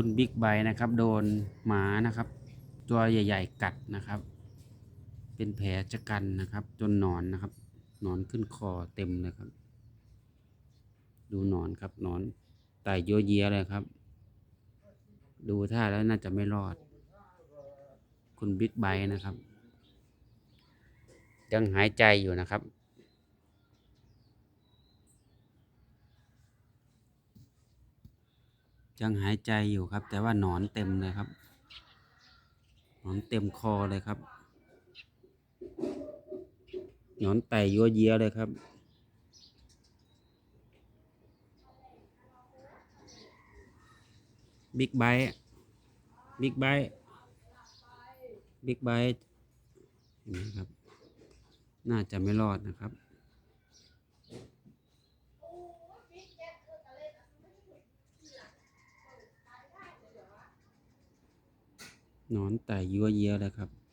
คุณบิ๊กไบนะครับ โดนหมานะครับ ตัวใหญ่ ๆ กัดนะครับ เป็นแผลชะกันนะครับ จนหนอนนะครับหนอนขึ้นคอเต็มเลยครับ ดูหนอนครับหนอนไต่เยอะเยียเลยครับ ดูท่าแล้วน่าจะไม่รอด คุณบิ๊กไบนะครับ ยังหายใจอยู่นะครับ ยังหายใจอยู่ครับ แต่ว่าหนอนเต็มเลยครับ หนอนเต็มคอเลยครับ หนอนไต่ยัวเยียเลยครับบิ๊กไบค์บิ๊กไบค์บิ๊กไบค์นี่ครับ น่าจะไม่รอดนะครับ นอนไต่ยัวเยียเลยครับ